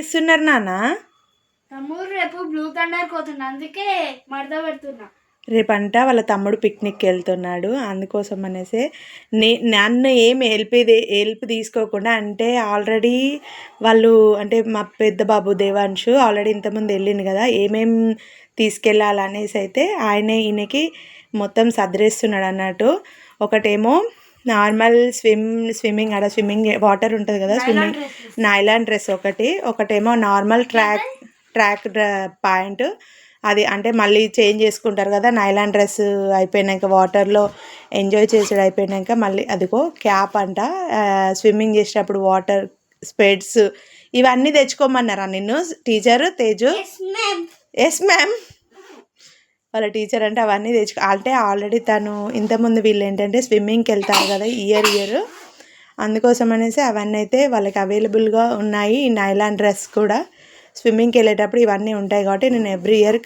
చేస్తున్నారు నాన్న? తమ్ముడు రేపు బ్లూ థండర్ పోతున్నా అందుకే మడత పెడుతున్నా. రేపంట వాళ్ళ తమ్ముడు పిక్నిక్కి వెళ్తున్నాడు అందుకోసం అనేసి నే నన్ను ఏం హెల్ప్ హెల్ప్ తీసుకోకుండా అంటే ఆల్రెడీ వాళ్ళు అంటే మా పెద్ద బాబు దేవాంశు ఆల్రెడీ ఇంతకుముందు వెళ్ళింది కదా ఏమేం తీసుకెళ్ళాలనేసి అయితే ఆయనే ఈయనకి మొత్తం సదిరేస్తున్నాడు అన్నట్టు. ఒకటేమో నార్మల్ స్విమ్ స్విమ్మింగ్ ఆడ స్విమ్మింగ్ వాటర్ ఉంటుంది కదా స్విమ్మింగ్ నైలాన్ డ్రెస్ ఒకటి ఒకటేమో నార్మల్ ట్రాక్ ట్రాక్ ప్యాంట్. అది అంటే మళ్ళీ చేంజ్ చేసుకుంటారు కదా నైలాన్ డ్రెస్ అయిపోయినాక వాటర్లో ఎంజాయ్ చేసాడు అయిపోయినాక మళ్ళీ అదిగో క్యాప్ అంట. స్విమ్మింగ్ చేసేటప్పుడు వాటర్ స్పెడ్స్ ఇవన్నీ తెచ్చుకోమన్నారా నిన్ను? టీచర్ తేజు? ఎస్ మ్యామ్ వాళ్ళ టీచర్ అంటే అవన్నీ తెచ్చుకో అంటే ఆల్రెడీ తను ఇంతకుముందు వీళ్ళు ఏంటంటే స్విమ్మింగ్కి వెళ్తారు కదా ఇయర్ ఇయర్ అందుకోసం అనేసి అవన్నీ అయితే వాళ్ళకి అవైలబుల్గా ఉన్నాయి. ఈ నైలాన్ డ్రెస్ కూడా స్విమ్మింగ్కి వెళ్ళేటప్పుడు ఇవన్నీ ఉంటాయి కాబట్టి నేను ఎవ్రీ ఇయర్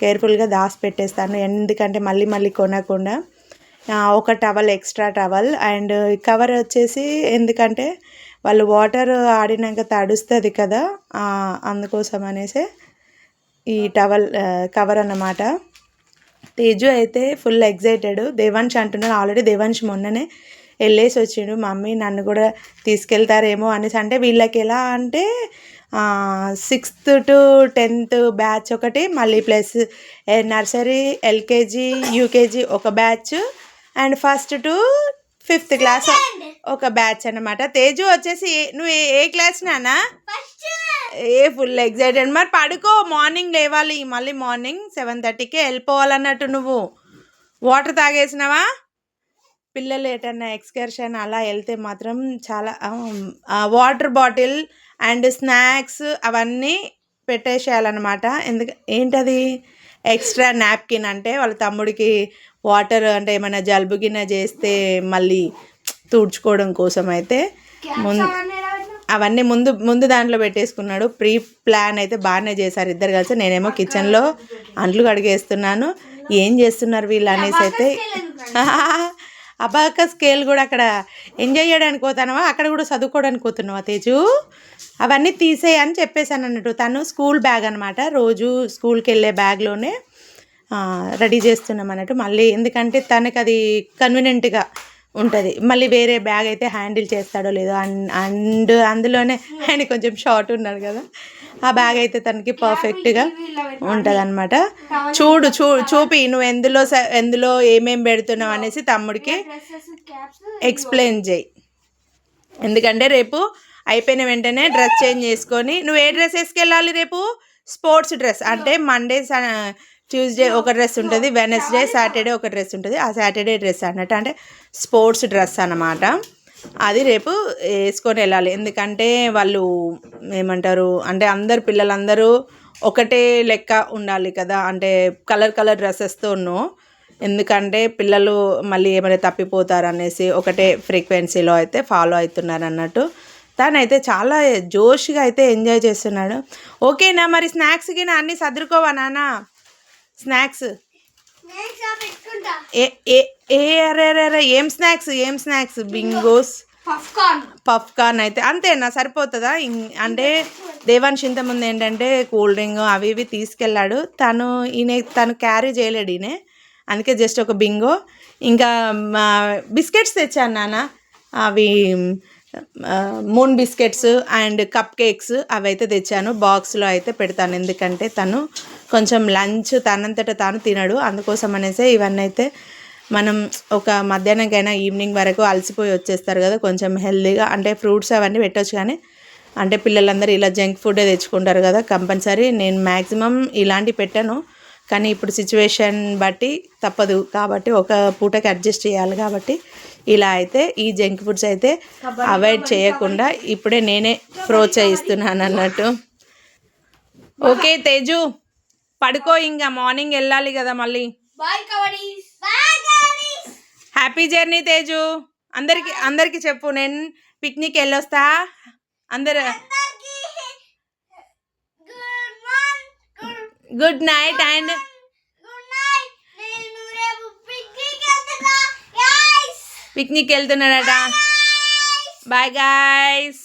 కేర్ఫుల్గా దాచి పెట్టేస్తాను. ఎందుకంటే మళ్ళీ మళ్ళీ కొనకుండా. ఒక towel extra towel. And cover వచ్చేసి ఎందుకంటే వాళ్ళు వాటర్ ఆడినాక తడుస్తుంది కదా అందుకోసం అనేసి ఈ టవల్ కవర్ అన్నమాట. తేజు అయితే ఫుల్ ఎగ్జైటెడ్ దేవాంశ్ అంటున్నాడు ఆల్రెడీ దేవాంశ్ మొన్ననే వెళ్ళేసి వచ్చిండు. మమ్మీ నన్ను కూడా తీసుకెళ్తారేమో అనేసి. అంటే వీళ్ళకి ఎలా అంటే సిక్స్త్ టు టెన్త్ బ్యాచ్ ఒకటి మళ్ళీ ప్లస్ నర్సరీ ఎల్కేజీ యూకేజీ ఒక batch and first to fifth class ఒక బ్యాచ్ అన్నమాట. తేజు వచ్చేసి నువ్వు ఏ- ఏ క్లాస్ నానా ఏ ఫుల్ ఎగ్జైటెడ్ మరి పడుకో మార్నింగ్ లేవాలి. మళ్ళీ మార్నింగ్ సెవెన్ థర్టీకే వెళ్ళిపోవాలన్నట్టు నువ్వు. వాటర్ తాగేసినావా? పిల్లలు ఎటన్నా ఎక్స్కర్షన్ అలా వెళ్తే మాత్రం చాలా వాటర్ బాటిల్ అండ్ స్నాక్స్ అవన్నీ పెట్టేసేయాలన్నమాట. ఎందుకు ఏంటది? ఎక్స్ట్రా నాప్కిన్ అంటే వాళ్ళ తమ్ముడికి వాటర్ అంటే ఏమైనా జలుబు గిన్నె చేస్తే మళ్ళీ తుడుచుకోవడం కోసం అయితే ముందు అవన్నీ ముందు ముందు దాంట్లో పెట్టేసుకున్నాడు. ప్రీ ప్లాన్ అయితే బాగానే చేశారు ఇద్దరు కలిసి. నేనేమో కిచెన్లో అంట్లు కడిగేస్తున్నాను. ఏం చేస్తున్నారు వీళ్ళు అనేసి అయితే అబాక స్కేల్ కూడా అక్కడ ఎంజాయ్ చేయడానికి పోతానవా అక్కడ కూడా చదువుకోవడానికి పోతున్నావా తేజు? అవన్నీ తీసేయి అని చెప్పేశాను అన్నట్టు. తను స్కూల్ బ్యాగ్ అనమాట రోజు స్కూల్కి వెళ్ళే బ్యాగ్లోనే రెడీ చేస్తున్నాం అన్నట్టు. మళ్ళీ ఎందుకంటే తనకు అది కన్వీనియంట్గా ఉంటుంది. మళ్ళీ వేరే బ్యాగ్ అయితే హ్యాండిల్ చేస్తాడో లేదో అండ్ అండ్ అందులోనే ఆయన కొంచెం షార్ట్ ఉన్నాడు కదా. ఆ బ్యాగ్ అయితే తనకి పర్ఫెక్ట్గా ఉంటుంది అనమాట చూడు చూ చూపి నువ్వు ఎందులో ఎందులో ఏమేం పెడుతున్నావు అనేసి తమ్ముడికి ఎక్స్ప్లెయిన్ చేయి. ఎందుకంటే రేపు అయిపోయిన వెంటనే డ్రెస్ చేంజ్ చేసుకొని నువ్వు ఏ డ్రెస్ వేసుకెళ్ళాలి రేపు? స్పోర్ట్స్ డ్రెస్ అంటే మండే ట్యూస్డే ఒక డ్రెస్ ఉంటుంది వెనస్డే సాటర్డే ఒక డ్రెస్ ఉంటుంది ఆ సాటర్డే డ్రెస్ అన్నట్టు. అంటే స్పోర్ట్స్ డ్రెస్ అన్నమాట. అది రేపు వేసుకొని వెళ్ళాలి. ఎందుకంటే వాళ్ళు ఏమంటారు అంటే అందరు పిల్లలందరూ ఒకటే లెక్క ఉండాలి కదా. అంటే కలర్ కలర్ డ్రెస్సెస్తోనూ ఎందుకంటే పిల్లలు మళ్ళీ ఏమైనా తప్పిపోతారు అనేసి ఒకటే ఫ్రీక్వెన్సీలో అయితే ఫాలో అవుతున్నారు అన్నట్టు. తనైతే చాలా జోష్గా అయితే ఎంజాయ్ చేస్తున్నాడు. ఓకేనా మరి స్నాక్స్కి నా అన్నీ సర్దుకోవా నాన్న? స్నాక్స్. ఏ ఏ ఏ అరే అరే అరే ఏం స్నాక్స్ ఏం స్నాక్స్? బింగోస్. పఫ్ కార్న్ అయితే అంతేనా? సరిపోతుందా? అంటే దేవాన్ష్ ఇంతకుముందు ఏంటంటే కూల్ డ్రింక్ అవి ఇవి తీసుకెళ్ళాడు. తను ఈయన తను క్యారీ చేయలేడు ఈయన. అందుకే జస్ట్ ఒక బింగో. ఇంకా బిస్కెట్స్ తెచ్చాను నాన్న. అవి moon biscuits and cup cakes అవి అయితే తెచ్చాను. బాక్స్లో అయితే పెడతాను. ఎందుకంటే తను కొంచెం లంచ్ తనంతట తాను తినడు. అందుకోసం అనేసి ఇవన్నీ అయితే మనం ఒక మధ్యాహ్నంకైనా ఈవినింగ్ వరకు అలసిపోయి వచ్చేస్తారు కదా కొంచెం హెల్తీగా అంటే ఫ్రూట్స్ అవన్నీ పెట్టొచ్చు కానీ అంటే పిల్లలందరూ ఇలా జంక్ ఫుడ్ తెచ్చుకుంటారు కదా కంపల్సరీ నేను మ్యాక్సిమం ఇలాంటివి పెట్టాను. కానీ ఇప్పుడు సిచ్యువేషన్ బట్టి తప్పదు కాబట్టి ఒక పూటకి అడ్జస్ట్ చేయాలి కాబట్టి ఇలా అయితే ఈ జంక్ ఫుడ్స్ అయితే అవాయిడ్ చేయకుండా ఇప్పుడే నేనే ప్రోత్సహిస్తున్నాను అన్నట్టు ఓకే తేజు. పడుకో ఇంకా మార్నింగ్ వెళ్ళాలి కదా మళ్ళీ. Bye bye happy journey Teju. అందరికి అందరికి చెప్పు నేను పిక్నిక్ వెళ్ళొస్తా. అందరు good night and good night నేను రేపు పిక్నిక్ వెళ్తున్నా. Guys picnic వెళ్తున్నాడట. Bye guys